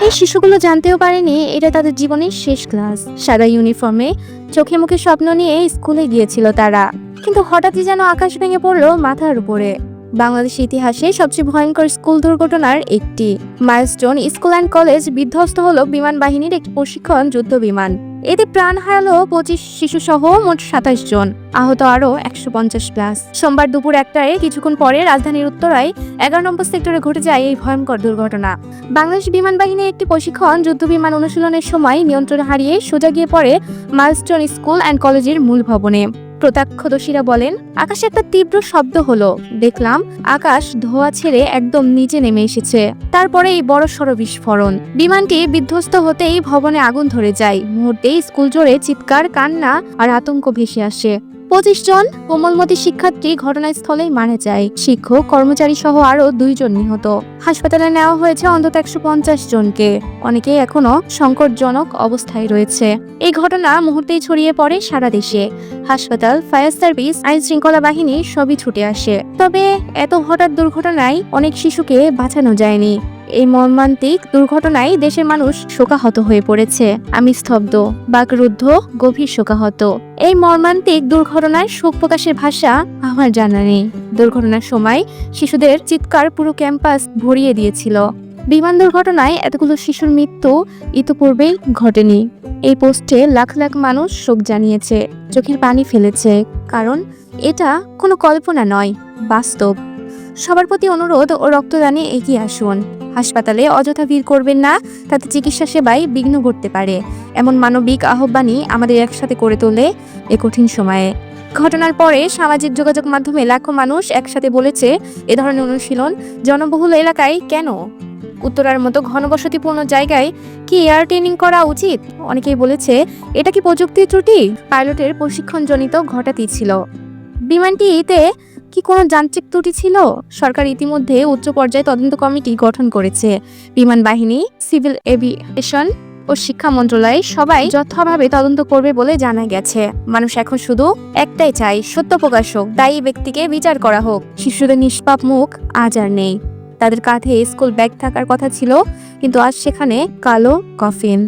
এই শিশুগুলো জানতেও পারেনি এটা তাদের জীবনের শেষ ক্লাস। সাদা ইউনিফর্মে চোখে মুখে স্বপ্ন নিয়ে স্কুলে গিয়েছিল তারা। কিন্তু হঠাৎই যেন আকাশ ভেঙে পড়ল মাথার উপরে। বাংলাদেশ ইতিহাসে সবচেয়ে ভয়ঙ্কর স্কুল দুর্ঘটনার একটি। মাইলস্টোন স্কুল অ্যান্ড কলেজ বিধ্বস্ত হলো বিমান বাহিনীর একটি প্রশিক্ষণ যুদ্ধ বিমান এতে প্রাণ হারালো পঁচিশ শিশু সহ মোট সাতাশ জন। আহত আরও একশো পঞ্চাশ প্লাস। সোমবার দুপুর একটায় কিছুক্ষণ পরে রাজধানীর উত্তরায় এগারো নম্বর সেক্টরে ঘটে যায় এই ভয়ঙ্কর দুর্ঘটনা। বাংলাদেশ বিমান বাহিনীর একটি প্রশিক্ষণ যুদ্ধ বিমান অনুশীলনের সময় নিয়ন্ত্রণ হারিয়ে সোজা গিয়ে পড়ে মাইলস্টোন স্কুল অ্যান্ড কলেজের মূল ভবনে। প্রত্যক্ষদর্শীরা বলেন, আকাশে একটা তীব্র শব্দ হলো। দেখলাম, আকাশ ধোয়া ছেড়ে একদম নিচে নেমে এসেছে। তারপরে এই বড় সড় বিস্ফোরণ। বিমানটি বিধ্বস্ত হতেই ভবনে আগুন ধরে যায়। মুহূর্তেই স্কুল জোরে চিৎকার, কান্না আর আতঙ্ক ভেসে আসে। পঁচিশ জন কোমলমতি শিক্ষার্থী ঘটনাস্থলেই মারা যায়। শিক্ষক, কর্মচারী সহ আরও দুইজন নিহত। হাসপাতালে নেওয়া হয়েছে অন্তত একশো পঞ্চাশ জনকে। অনেকেই এখনও সংকটজনক অবস্থায় রয়েছে। এই ঘটনা মুহূর্তেই ছড়িয়ে পড়ে সারা দেশে। হাসপাতাল, ফায়ার সার্ভিস আইন শৃঙ্খলা বাহিনী সবই ছুটে আসে। তবে এত হঠাৎ দুর্ঘটনায় অনেক শিশুকে বাঁচানো যায়নি। এই মর্মান্তিক দুর্ঘটনায় দেশের মানুষ শোকাহত হয়ে পড়েছে। আমি স্তব্ধ, বাকরুদ্ধ, গভীর শোকাহত। এই মর্মান্তিক দুর্ঘটনায় শোক প্রকাশের ভাষা আমার জানা নেই। দুর্ঘটনার সময় শিশুদের চিৎকার পুরো ক্যাম্পাস ভরিয়ে দিয়েছিল। বিমান দুর্ঘটনায় এতগুলো শিশুর মৃত্যু ইতোপূর্বেই ঘটেনি। এই পোস্টে লাখ লাখ মানুষ শোক জানিয়েছে, চোখের পানি ফেলেছে, কারণ এটা কোনো কল্পনা নয়, বাস্তব। সবার প্রতি অনুরোধ ও রক্তদানে এগিয়ে আসুন। হাসপাতালে অযথা ভিড় করবেন না, তাতে চিকিৎসা সেবায় বিঘ্ন ঘটতে পারে। এমন মানবিক আহ্বানই আমাদের একসাথে করে তোলে এ কঠিন সময়ে। ঘটনার পরে সামাজিক যোগাযোগ মাধ্যমে লাখো মানুষ একসাথে বলেছে, এ ধরনের অনুশীলন জনবহুল এলাকায় কেন? উত্তরার মতো ঘনবসতিপূর্ণ জায়গায় কি এয়ার ট্রেনিং করা উচিত? অনেকেই বলেছে, এটা কি প্রযুক্তির ত্রুটি? পাইলটের প্রশিক্ষণজনিত ঘটাতেই ছিল। বিমানটিতে কি কোনো যান্ত্রিক ত্রুটি ছিল? সরকার ইতিমধ্যে উচ্চ পর্যায়ে তদন্ত কমিটি গঠন করেছে। বিমান বাহিনী, সিভিল এভিয়েশন ও শিক্ষা মন্ত্রণালয় সবাই যথাভাবে তদন্ত করবে বলে জানা গেছে। মানুষ এখন শুধু একটাই চাই সত্য প্রকাশ হোক, দায়ী ব্যক্তিকে বিচার করা হোক। শিশুদের নিষ্পাপ মুখ আজ আর নেই। তাদের কাঁধে স্কুল ব্যাগ থাকার কথা ছিল, কিন্তু আজ সেখানে কালো কফিন।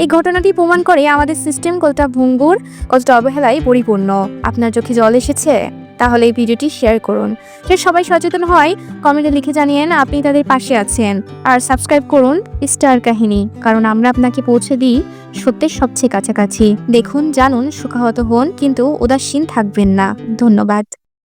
এই ঘটনাটি প্রমাণ করে আমাদের সিস্টেম কতটা ভঙ্গুর কতটা অবহেলায় পরিপূর্ণ। আপনার চোখে জল এসেছে? তাহলে এই ভিডিওটি শেয়ার করুন। সে সবাই সচেতন হয় কমেন্টে লিখে জানিয়েন আপনি তাদের পাশে আছেন। আর সাবস্ক্রাইব করুন স্টার কাহিনী, কারণ আমরা আপনাকে পৌঁছে দিই সত্যের সবচেয়ে কাছাকাছি। দেখুন, জানুন, সুখাহত হন, কিন্তু উদাসীন থাকবেন না। ধন্যবাদ।